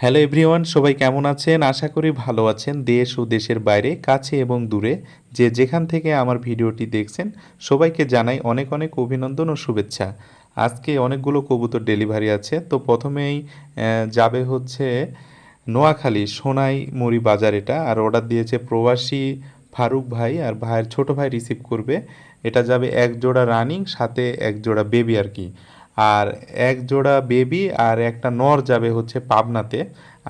Hello everyone সবাই কেমন আছেন? আশা করি ভালো আছেন। দেশ ও দেশের বাইরে, কাছে এবং দূরে যে যেখান থেকে আমার ভিডিওটি দেখছেন, সবাইকে জানাই অনেক অনেক অভিনন্দন ও শুভেচ্ছা। আজকে অনেকগুলো কবুতর ডেলিভারি আছে। তো প্রথমেই যাবে হচ্ছে নোয়াখালী সোনাই মুড়ি বাজার এটা। আর অর্ডার দিয়েছে প্রবাসী ফারুক ভাই আর ভাইয়ের ছোট ভাই রিসিভ করবে। এটা যাবে এক জোড়া রানিং সাথে এক জোড়া বেবি আর কি। আর এক জোড়া বেবি আর একটা নর যাবে হচ্ছে পাবনাতে।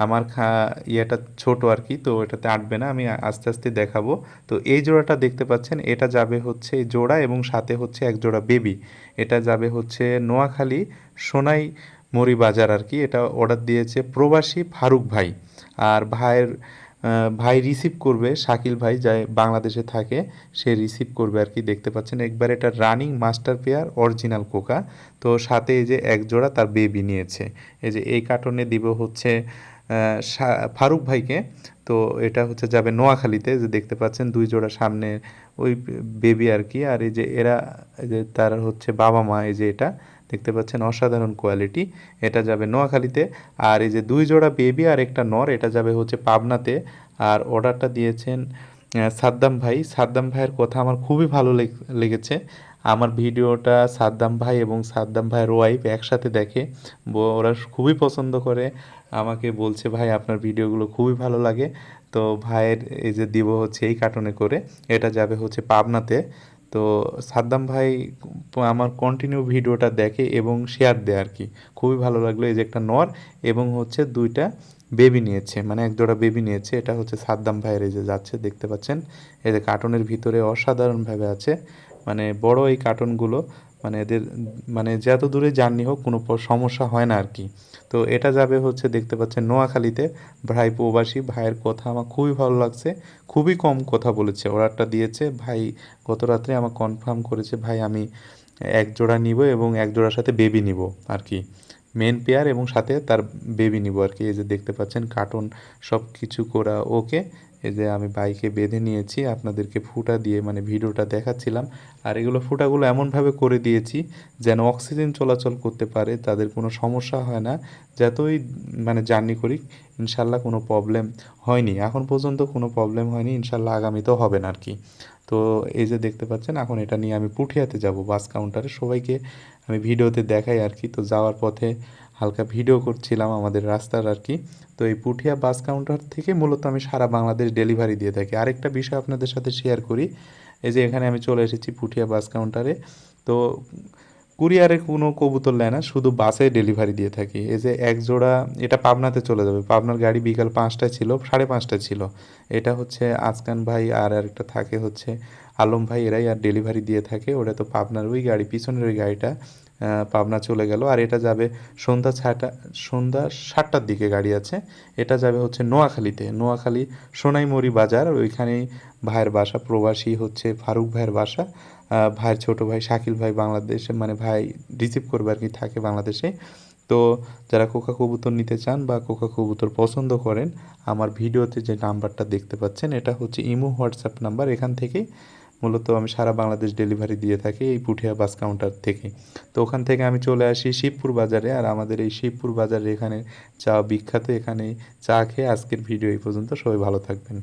আমার খা, ইয়েটা ছোট আর কি, তো এটাতে আঁটবে না, আমি আস্তে আস্তে দেখাবো। তো এই জোড়াটা দেখতে পাচ্ছেন, এটা যাবে হচ্ছে জোড়া এবং সাথে হচ্ছে এক জোড়া বেবি। এটা যাবে হচ্ছে নোয়াখালী সোনাই মরি বাজার আর কি, এটা অর্ডার দিয়েছে প্রবাসী ফারুক ভাই। আর ভাইয়ের ভাই রিসিভ করবে, শাকিল ভাই যাই বাংলাদেশে থাকে, সে রিসিভ করবে আর কি, দেখতে পাচ্ছেন। একবার এটা running master pair original Coca তো সাথে এই যে এক জোড়া তার বেবি নিয়েছে। এই যে এই কার্টনে দিব হচ্ছে ফারুক ভাইকে, তো এটা হচ্ছে যাবে নোয়াখালীতে, যে দেখতে পাচ্ছেন দুই জোড়া সামনে ওই বেবি আর কি, আর এই যে এরা যে তার হচ্ছে বাবা মা এই যে এটা দেখতে পাচ্ছেন, অসাধারণ কোয়ালিটি। এটা যাবে নোয়াখালীতে। আর এই যে দুই জোড়া বেবি আর একটা নর, এটা যাবে হচ্ছে পাবনাতে। আর অর্ডারটা দিয়েছেন সাদ্দাম ভাই। সাদ্দাম ভাইয়ের কথা আমার খুবই ভালো লেগ- লেগেছে। আমার ভিডিওটা সাদ্দাম ভাই এবং সাদ্দাম ভাইয়ের ওয়াইফ একসাথে দেখে। ওরা খুবই পছন্দ করে। আমাকে বলছে, ভাই, আপনার ভিডিওগুলো খুবই ভালো লাগে। তো ভাইয়ের এই যে দিব হচ্ছে এই কার্টুনে করে। এটা যাবে হচ্ছে পাবনাতে। তো সাদ্দাম ভাই আমার কন্টিনিউ ভিডিওটা দেখে এবং শেয়ার দেয় আর কি। খুবই ভালো লাগল এই যে একটা নর এবং হচ্ছে দুইটা বেবি নিয়েছে মানে এক জোড়া বেবি নিয়েছে, এটা হচ্ছে সাদ্দাম ভাইয়ের এই যে যাচ্ছে, দেখতে পাচ্ছেন? এই যে কার্টুনের ভিতরে অসাধারণভাবে আছে মানে বড় এই কার্টুনগুলো মানে এদের মানে যত দূরে জার্নি হোক, কোনো সমস্যা হয় না আর কি। তো এটা যাবে হচ্ছে দেখতে পাচ্ছেন নোয়াখালীতে। ভাই প্রবাসী, ভাইয়ের কথা আমার খুবই ভালো লাগছে। খুবই কম কথা বলেছে। অর্ডারটা দিয়েছে, ভাই গত রাত্রে আমার কনফার্ম করেছে, ভাই, আমি এক জোড়া নিব এবং এক জোড়ার সাথে বেবি নিব আর কি। মেন পেয়ার এবং সাথে তার বেবি নিব আর কি। এই যে দেখতে পাচ্ছেন কার্টুন সব কিছু করা ওকে। এই যে আমি বাইকে বেঁধে নিয়েছি, আপনাদেরকে ফুটা দিয়ে মানে ভিডিওটা দেখাচ্ছিলাম। আর এগুলো ফুটাগুলো এমনভাবে করে দিয়েছি যেন অক্সিজেন চলাচল করতে পারে, তাদের কোনো সমস্যা হয় না। যতই মানে জার্নি করি, ইনশাল্লাহ কোনো প্রবলেম হয়নি। এখন পর্যন্ত কোনো প্রবলেম হয়নি, ইনশাল্লাহ আগামীতেও হবে না আর কি। তো এই যে দেখতে পাচ্ছেন, এখন এটা নিয়ে আমি পুঠিয়াতে যাব বাস কাউন্টারে সবাইকে আমি ভিডিওতে দেখাই আর কি। তো যাওয়ার পথে হালকা ভিডিও করছিলাম আমাদের রাস্তার আর কি। তো এই পুঠিয়া বাস কাউন্টার থেকে মূলত আমি সারা বাংলাদেশ ডেলিভারি দিয়ে থাকি। আরেকটা বিষয় আপনাদের সাথে শেয়ার করি। এই যে এখানে আমি চলে এসেছি পুঠিয়া বাস কাউন্টারে তো কুরিয়ারে কোনো কবুতর নেয় না, শুধু বাসে ডেলিভারি দিয়ে থাকি। এই যে এক জোড়া, এটা পাবনাতে চলে যাবে। পাবনার গাড়ি বিকাল পাঁচটায় ছিল, সাড়ে পাঁচটায় ছিল। এটা হচ্ছে আজকান ভাই আর একটা থাকে হচ্ছে আলম ভাই, এরাই আর ডেলিভারি দিয়ে থাকে। ওটা তো পাবনার ওই গাড়ি, পিছনের ওই গাড়িটা। পাবনা চলে গেল। আর এটা যাবে সন্ধ্যা ছটা সন্ধ্যা সাতটার দিকে গাড়ি আছে। এটা যাবে হচ্ছে নোয়াখালীতে। নোয়াখালী সোনাইমুড়ি বাজার, ওইখানেই ভাইয়ের বাসা, প্রবাসী হচ্ছে ফারুক ভাইয়ের বাসা। ভাইয়ের ছোট ভাই শাকিল ভাই বাংলাদেশে মানে ভাই রিসিভ করবে আর কি, থাকে বাংলাদেশে। তো যারা কোকা কবুতর নিতে চান বা কোকা কবুতর পছন্দ করেন, আমার ভিডিওতে যে নাম্বারটা দেখতে পাচ্ছেন, এটা হচ্ছে ইমো, হোয়াটসঅ্যাপ নাম্বার। এখান থেকেই মূলত আমি সারা বাংলাদেশ ডেলিভারি দিয়ে থাকি এই পুঠিয়া বাস কাউন্টার থেকে। তো ওখান থেকে আমি চলে আসি শিবপুর বাজারে আর আমাদের এই শিবপুর বাজারে এখানে চা বিখ্যাত এখানে চা খেয়ে আজকের ভিডিও এই পর্যন্ত। সবাই ভালো থাকবেন।